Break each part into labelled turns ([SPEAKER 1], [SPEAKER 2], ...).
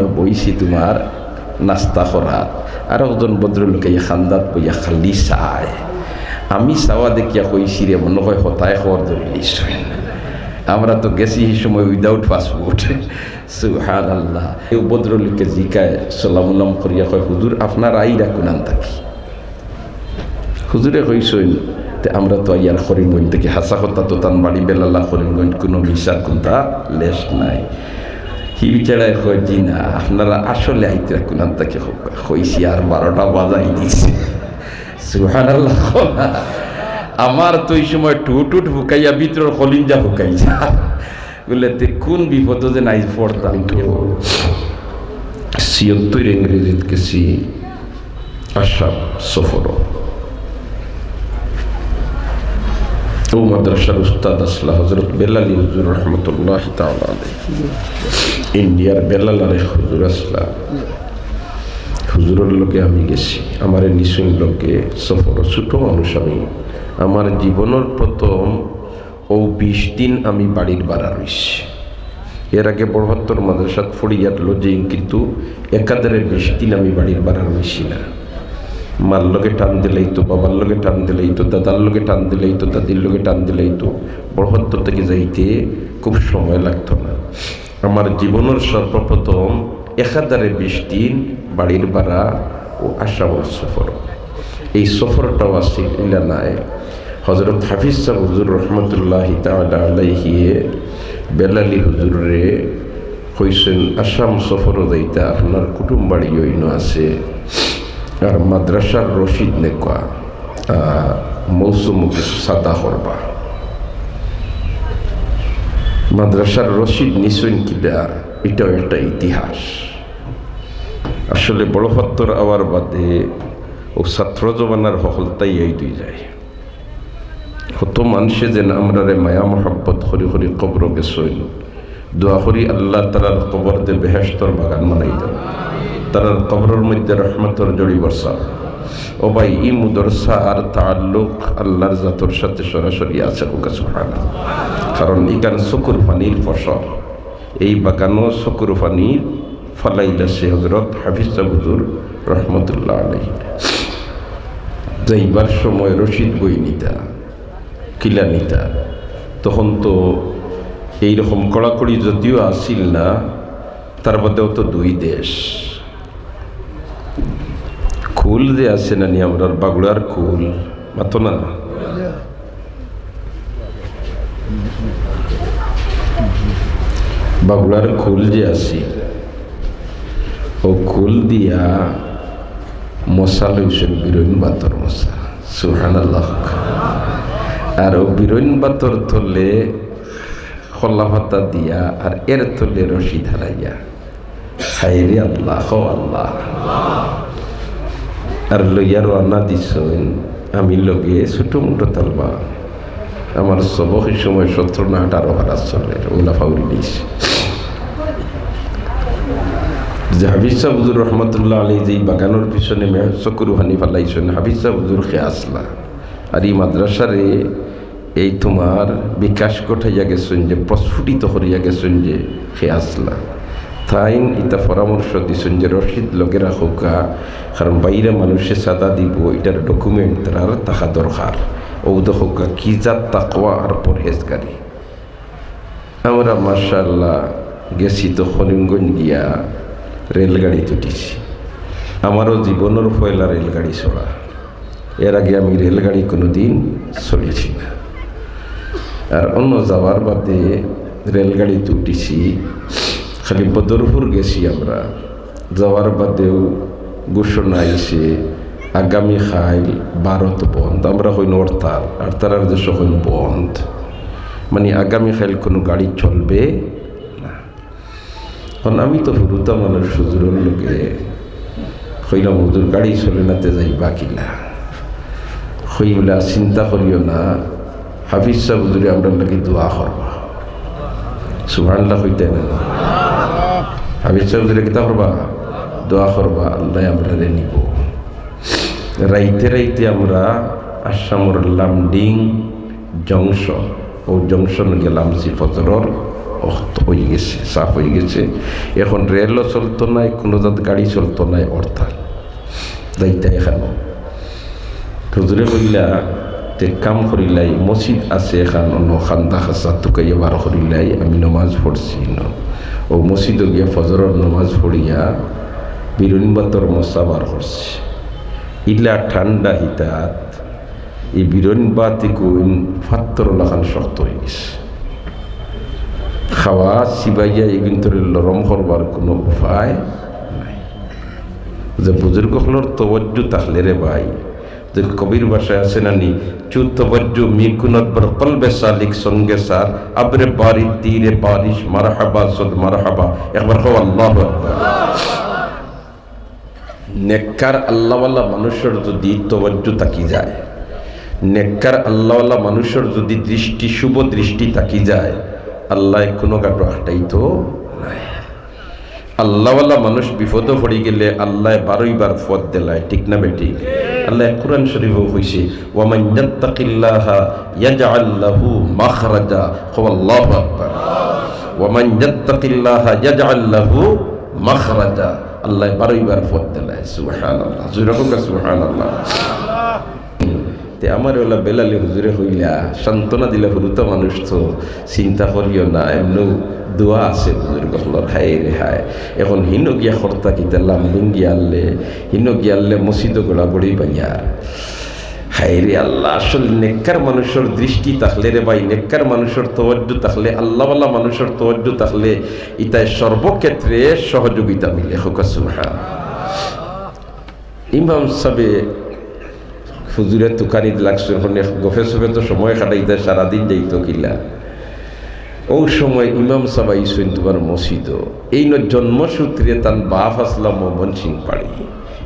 [SPEAKER 1] আমরা বইছি তোমার নাস্তা করাত আর একজন ভদ্রলোকে খান্দাত বইয়া খালি চায়। আমি চাওয়া দেখিয়া কইছি রে, মনে হয় হতায় খবর ধরিলিস আমরা তো গেছি এই সময় উইদাউট পাসপোর্ট সুহান আল্লাহ এই ভদ্রলোককে জিকায় সালাম করিয়া কয়, হুজুর, আপনার আইরা কোনান থাকি? হুজুরে কইসইন আমরা তো ইয়ার করিমগঞ্জ থেকে হাসা কথা তো তান বাড়ি বেলাল্লা করিমগঞ্জ কোনো বিচার কোনটা লেস নাই। হি বিচারায় কয় জি না। আপনারা আসলে আইতে কোনান থেকে কইছি আর বারোটা বাজাই দিছে। আমার তো এই সময় টুটুট হুকাইয়া ভিতর কলিঞ্জা হুকাইছা। বলে কোন বিপদ যে নাই পড়তাম তো। ছিয়ত্তর ইংরেজিত গেছি, আসাম সফর ও মাদ্রাসার উস্তাদ আসলা হজরত বেলালি হুজুর রহমতুল্লাহ ইন্ডিয়ার বেলাল আরে হুজুর আসলা। হুজুরের লোকে আমি গেছি। আমার নিশুন লোকে সফর। ছোট মানুষ আমি। আমার জীবনের প্রথম ও বিশ দিন আমি বাড়ির বাড়া রইছি। এর আগে বড়হত্তর মাদ্রাসাত ফড়িয়াত লজিং, কিন্তু একাধারে বিশ দিন আমি বাড়ির বাড়া রইছি না। মার লগে টান দিলেই তো, বাবার লগে টান দিলেই তো, দাদার লগে টান দিলেই তো, দাদির লগে টান দিলেই তো বড়হত্তর থেকে যাইতে খুব সময় লাগতো না। আমার জীবনের সর্বপ্রথম একাধারে বিশ দিন বাড়ির বাড়া ও আসামর সফর। এই সফরটাও আছে ইলানায় হজরত হাফিজ সাহ হুজুর রহমতুল্লাহ আলাইহিয়ে বেলালি হুজুরে কইসেন আসাম সফরও যাইতা আপনার কুটুম বাড়ি অইন আছে। মাদ্রাসার রশিদ নেকা মৌসুমকে সাদা করবা। মাদ্রাসার রশিদ নিশ্চয় কিলা এটাও একটা ইতিহাস। আসলে বড় আওয়ার বাদে ও ছাত্র জমানার হলতাই এই দুই যায়। কত মানুষে যেন আমরা রে মায়া মহাব্বত হরি হরি কবর গেছইন দোয়া করি আল্লাহ তারার কবর দে বেহেস্তর বাগান মানাই দেন। তারার কবরের মধ্যে রহমতর জড়ি বর্ষা। ও ভাই, ই মুদরসা আর তাল্লুক আল্লাহর জাতর সাথে সরাসরি আছে ওকে সুহানা কারণ ইকান শকুর পানির ফসল। এই বাগানও শকুর পানির ফালাইলা সে হজরত হাফিজ হুজুর রহমতুল্লাহ আলহ যাইবার সময় রশিদ বই নিতা, কিলা নিতা। তখন তো এইরকম কড়াকড়ি যদিও আসিল না, তার মধ্যেও তো দুই দেশ। কুল যে আছে না নি বাগুড়ার কুল, মাতো না। বাগুড়ার কুল যে আছে ও কুল দিয়া মশা লইছেন বিরইন বাতর মশা সুহান আর ও বিরইন বাতর তলে খোলা ভাতা দিয়া আর এর তলে রশি ধারাইয়া হাইরে আল্লাহ আল্লাহ। আর লইয়া রান্না দিছেন। আমি লগে ছোটো মোটো তালবা। আমার সবক সময় সত্তর না আঠারো হারা চলে ওগুলা ফাউরি দিয়েছে। যে হাফিজ সাহুজুর রহমতুল্লাহ আলী যে বাগানোর পিছনে চকুরু হানি ফালাইছেন, হাফিজ সাহুজুর খে আসলা আর এই মাদ্রাসারে এই তোমার বিকাশ ঘটাইয়া গেছেন যে, প্রস্ফুটিত করিয়া গেছেন যে খে আসলা তাইন ইটা পরামর্শ দিছেন যে রশিদ লগে রাখুকা কারণ বাইরে মানুষে সাদা দিব, এটার ডকুমেন্ট তার তাহা দরকার। ও দেখুকা কি জাত তাকওয়া আর পরহেজগারি। আমরা মার্শাল্লাহ গেছি তো করিমগঞ্জ গিয়া রেলগাড়ি তুটিছি। আমারও জীবনের পয়লা রেলগাড়ি চড়া এর আগে আমি রেলগাড়ি কোনো দিন চলেছি না। আর অন্য যাওয়ার বাদে রেলগাড়িতে উঠেছি খালি বদরপুর গেছি আমরা। যাওয়ার বাদেও ঘোষণা আইসে আগামী খাইল ভারত বন্ধ। আমরা হইন হরতাল, আর তারার দেশ হইন বন্ধ। মানে আগামী খাইল কোনো গাড়ি চলবে না। আমি তো হুরুতা মানুষ হুজুরের লোকে হইলাম হুজুর, গাড়ি চলে নাতে যাই বাকিলা হইলা চিন্তা করিও না, হাফিজ সাহ আমরা লাগে দোয়া করবা। সুভানলা হইতে না সাহ হুজুরে কিতা করবা দোয়া করবা, আল্লাহ আমরা রে নিব। রাইতে রাইতে আমরা আসামর লামডিং জংশন, ও জংশন গেলাম সি ফজরর অস্ত হয়ে গেছে, সাফ হয়ে গেছে। এখন রেলও চলতো নাই, কোনো জাত গাড়ি চলতো নাই, অর্থাৎ। যাইতে এখানো হুজুরে কইলা তে কাম করিলাই, মসজিদ আছে এখান, অন্য খান্দা খাসা তুকাইয়া বার করিলাই, আমি নমাজ পড়ছি ন। ও মসজিদে গিয়া ফজরের নমাজ পড়িয়া বিরুন বাতর মশা বার করছি। ইলা ঠান্ডা হিতাত, এই বিরন বাতি কইন ফাত্তর লাখান শক্ত হয়ে গেছে। খাওয়া সিবাইয়া এগুন্তরে লরম করবার কোনো উপায় নাই। যে বুজুর্গ হলর তবজ্জু তাহলে রে ভাই যে কবির ভাষায় আছে না নি চু তবজ্জু মিকুনত বর কলবে সালিক সঙ্গে সার আবরে বারি তীরে বারিশ মারহাবা সদ মারহাবা একবার হো আল্লাহ নেককার মানুষের যদি তবজ্জু তাকি যায় নেককার মানুষের যদি দৃষ্টি শুভ দৃষ্টি তাকি যায় আল্লাহ কোনো কাটো আটাই তো নাই আল্লাহওয়ালা মানুষ বিপদ পড়ি গেলে আল্লাহ বারোই বার ফদ দেলায়, ঠিক না বেটি আল্লাহ কোরআন শরীফও কইছে, ওয়ামান ইয়াত্তাকিল্লাহা ইয়াজআল লাহু মাখরাজা আল্লাহু আকবার। ওয়ামান ইয়াত্তাকিল্লাহা ইয়াজআল লাহু মাখরাজা আল্লাহ বারোই বার ফদ দেলায়, সুবহানাল্লাহ। যেরকম সুবহানাল্লাহ। তে আমার ওলা বেলালে হুজুরে হইলা সান্ত্বনা দিলে হুরুতা মানুষ তো চিন্তা করিও না এমনি দোয়া আছে হুজুর গহলর হায় রে হায়। এখন হিন গিয়া কর্তা কিতা লামলিং গিয়ালে হিন গিয়ালে মসজিদ গোড়া গড়ি পাইয়া হায় রে আল্লাহ, আসল নেককার মানুষের দৃষ্টি থাকলে রে ভাই, নেককার মানুষের তওয়াজ্জু থাকলে আল্লাহওয়ালা মানুষের তওয়াজ্জু থাকলে ইতায় সর্বক্ষেত্রে সহযোগিতা মিলে, হোক সুবহান। ইমাম সাবে হুজুরে তুকানি লাগছে গফে সফে তো সময় কাটাইতে, সারাদিন যাইতো কিলা। ও সময় ইমাম সাবাই সৈন তোমার মসজিদ। এই ন জন্মসূত্রে তান বাপ আসলাম মোহন সিং পাড়ি।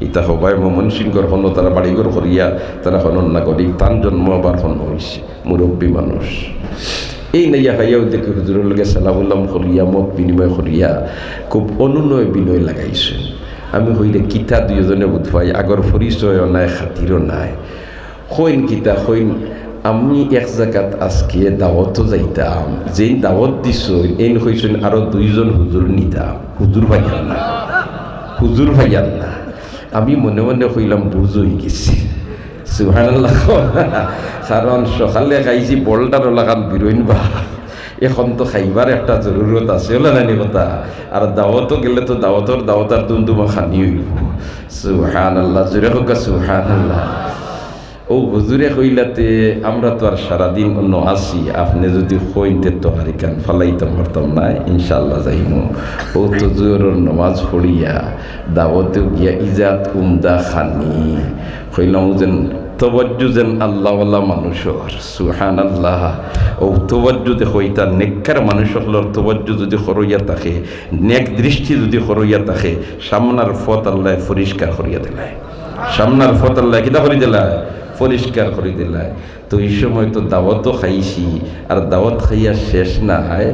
[SPEAKER 1] ইতা হবাই মোহন সিংহর হন, তারা বাড়িঘর করিয়া তারা হনন নাগরিক। তান জন্ম আবার হন হয়েছে মুরব্বী মানুষ। এই নাইয়া হাইয়াও দেখে হুজুরের লগে সালামুল্লাম করিয়া মত বিনিময় করিয়া খুব অনুনয় বিনয় লাগাইছে। আমি হইলে কিতা দুজনে বুধবাই আগর পরিচয়ও নাই, খাতিরও নাই। হইন কিতা, হইন আমি এক জায়গাত আজকে দাওয়াতও যাইতাম। যেই দাওয়াত দিছ, এই হইছেন আরও দুইজন হুজুর নিতাম হুজুর ভাইয়ান না। হুজুর ভাইয়ান না। আমি মনে মনে হইলাম বুঝ হয়ে গেছি। সুহানাল্লাহ কারণ সকালে খাইছি বলটার লাগান বিরইন বা। এখন তো খাইবার একটা জরুরত আছে ওলা নানি কথা? আর দাওয়াতও গেলে তো দাওয়াতর দাওয়াতার দুমদুমা খানি হইব। সুহান আল্লাহ জুড়ে হোক সুহান আল্লাহ ও হুজুরে কইলাতে, আমরা তো আর সারাদিন অন্য আসি আপনি যদি কইতে তো আর কান ফালাইতে পারতাম না ইনশাল্লাহ যাইমু। ও তো জোরের নমাজ পড়িয়া দাওয়াতে গিয়া ইজাত উমদা খানি। কইলাম যেন, তবজ্জু যেন আল্লাহওয়ালা মানুষর সুহান আল্লাহ ও তবজ্জু দেখো ইতা নেককার মানুষ হলর তবজ্জু যদি সরইয়া থাকে, নেক দৃষ্টি যদি সরইয়া থাকে, সামনার ফত আল্লাহ পরিষ্কার করিয়া দিলায়। সামনার ফত আল্লাহ কিতা করি দিলায়? পরিষ্কার করে দিলায় তো এই সময় তো দাওয়াতও খাইছি, আর দাওয়াত খাইয়া শেষ না হয়,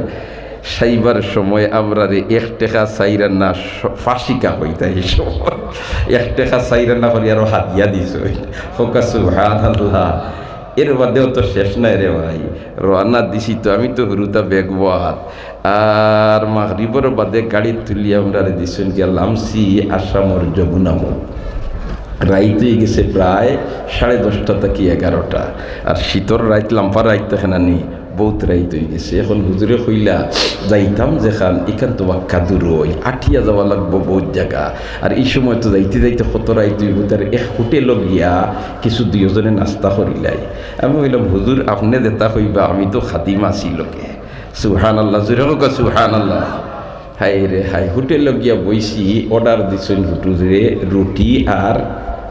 [SPEAKER 1] সাইবার সময় আমরা রে এক টেকা চাইরা না ফাঁসিকা হইতা এই সময়। এক টেকা চাইরা না করি আরও হাতিয়া দিছ। ফোকাসু হাত আল্লাহ এর বাদেও তো শেষ নাই রে ভাই। রান্না দিছি তো, আমি তো হুরুতা বেগবাত আর মাগরিবর বাদে গাড়ি তুলি আমরা দিছেন গিয়া লামসি আসামর যমুনামো রাইত হয়ে গেছে প্রায় সাড়ে দশটা থেকে এগারোটা। আর শীতর রাইত লাম্পা রাইত দেখেন আনি বহুত রাইত গেছে। এখন হুজুরে কইলা, যাইতাম যেখান, এখান তো বাক্কা দূর ওই আঠিয়া যাওয়া লাগবো বহুত জায়গা। আর এই সময় তো যাইতে যাইতে কত রাইত হইব, তার এক হোটেল গিয়া কিছু দুইজনে নাস্তা করিলাই। আমি কইলাম, হুজুর, আপনি দেতা হইবা আমি তো খাতিম আছি লোকে। সুহান আল্লাহ জুড়ে হোক সুহান আল্লাহ হাই রে হাই, হোটেলে গিয়া বইছি অর্ডার দিছেন হুটুরে রুটি আর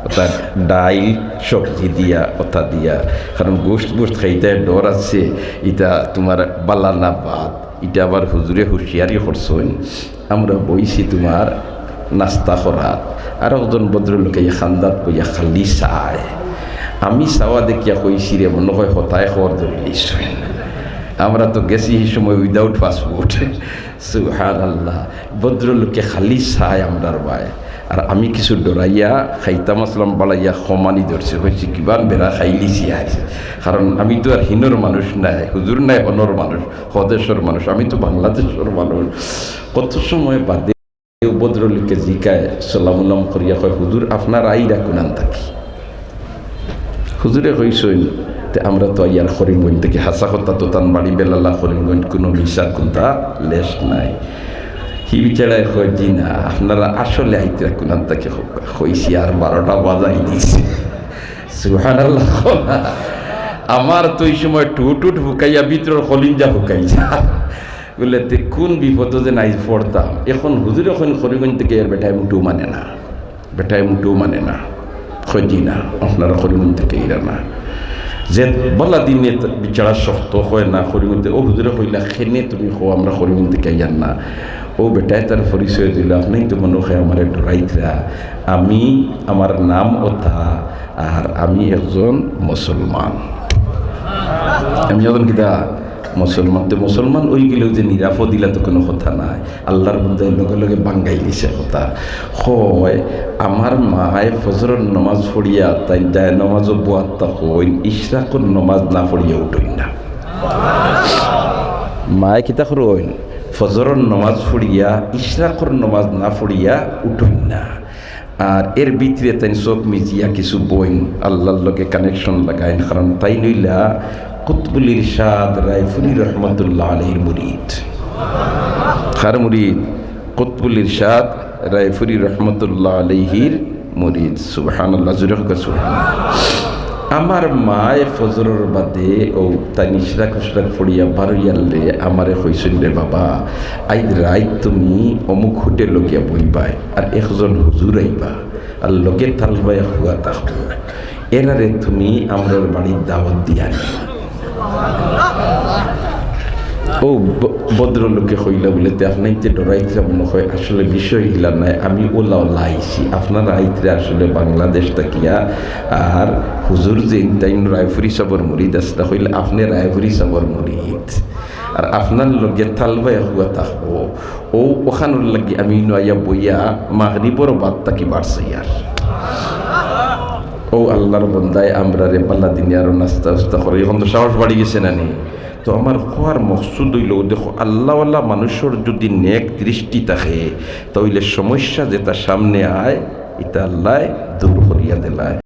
[SPEAKER 1] অর্থাৎ ডাইল, সবজি দিয়া, অথা দিয়া। কারণ গোস্ত গোস্ত খাইতে ডর আছে, ইটা তোমার বালানা ভাত ইটা আবার হুজুরে হুঁশিয়ারি করছেন। আমরা বইছি তোমার নাস্তা করাত আর একজন ভদ্রলোকে খান্দাত বইয়া খালি চায়। আমি চাওয়া দেখিয়া কইছি রে মনে হয় হতায় খবর ধরিলিস আমরা তো গেছি এই সময় উইদাউট পাসপোর্ট সুহান আল্লাহ ভদ্রলোকে খালি চায় আমরার ভাই। আর আমি কিছু ডরাইয়া, খাইতাম আসলাম বাড়াইয়া সমানি ধরছে। হয়েছে কিবান বেড়া খাইলিছি আছে কারণ আমি তো আর হিনর মানুষ নাই, হুজুর নাই হনর মানুষ হদেশ্বর মানুষ, আমি তো বাংলাদেশের মানুষ। কত সময় বাদে উপদ্রলিকে জিকায় সালামুল্লাম করিয়া কয়, হুজুর, আপনার আইরা কোনান থাকি? হুজুরে কইসইন তে আমরা তো ইয়ার করিমগঞ্জ থেকে হাসা কথা তো তান বাড়ি বেলালা করিমগঞ্জ কোনো মিশা কোনটা লেস নাই। হি বিচারায় কয় জি না আপনারা আসলে আইতে কোনান থেকে হইছি আর বারোটা বাজাই দিছে। সুহানাল্লাহ আমার তো এই সময় টুটুট হুকাইয়া ভিতর কলিঞ্জা হুকাইছা। বলে কোন বিপদ যে নাই পড়তাম? এখন হুজুর এখন করিমগঞ্জ থেকে এর বেটায় মুটু মানে না। বেটায় মুটু মানে না। খোঁজি না আপনারা করিমগঞ্জ থেকে ইরা না। যে বলা দিনে বিচারা শক্ত হয় না করিমগঞ্জ ও হুজুরে হইলা খেনে তুমি হো আমরা করিমগঞ্জ থেকে ইয়ার না। ও বেটায় তার পরিচয় দিল, আপনি তো মনে হয় আমার ডরাইতরা আমি আমার নাম ওথা, আর আমি একজন মুসলমান। আমি যখন কিতা মুসলমান, তো মুসলমান ওই গেলেও যে নিরাপদ দিলা তো কোনো কথা নাই। আল্লাহর মধ্যে লগে লগে বাঙ্গাই দিছে কথা। হয়, আমার মায় ফজরের নমাজ পড়িয়া তাই যায় নমাজও বোয়াত্তা হইন ইশরাকর নমাজ না পড়িয়া উঠইন না। মায় কিতা করইন ফজরের নমাজ পড়িয়া ইশরাকর নমাজ না পড়িয়া উঠইন না। আর এর ভিতরে তাই চোখ মিজিয়া কিছু বইন, আল্লাহর লগে কানেকশন লাগাইন, কারণ তাই নইলা কুতবুল ইরশাদ রায়ফুলি রহমতুল্লাহ আলহির মুরিদ। খার মুরিদ, কুতবুল ইরশাদ রায়ফুরি রহমতুল্লাহ আলহির মুরিদ। সুবহান সুবহান আমার মায় ফজরের বাদে ও তাই নিশরা খুশরা ফড়িয়া বারইয়ালে আমারে কইছেন, রে বাবা আই রাই তুমি অমুক হোটেল লগিয়া বইবাই, আর একজন হুজুর আইবা, আর লগে তালবাই হুয়া থাকব। এরারে তুমি আমরার বাড়ির দাওয়াত দিয়া ও ভদ্রলোকে হইলা বলে আপনার যে ডরাইতে মনে হয় আসলে বিষয় হিলা নাই, আমি ওলা ওলা আইছি আপনার আইতে আসলে বাংলাদেশ তাকিয়া আর হুজুর যে তাই রায়ফুরি সাবর মুরিদ আসতে হইলে আপনি রায়ফুরি সাবর মুরিদ। আর আপনার লগে থালবাই হুয়া থাকব। ও, ওখানোর লাগে আমি নয়া বইয়া মাগরিবর বাদ তাকি বাড়ছে আর ও আল্লাহর বন্দায় আমরা রে পাল্লা দিনে আরও নাস্তা আস্তা করে। এখন তো সাহস বাড়ি গেছে না নি? তো আমার খোয়ার মকসুদ হইল, দেখো আল্লাহওয়াল্লাহ মানুষের যদি নেক দৃষ্টি থাকে, তাহলে সমস্যা যেটা সামনে আয়, এটা আল্লাহ দূর করিয়া দিলায়।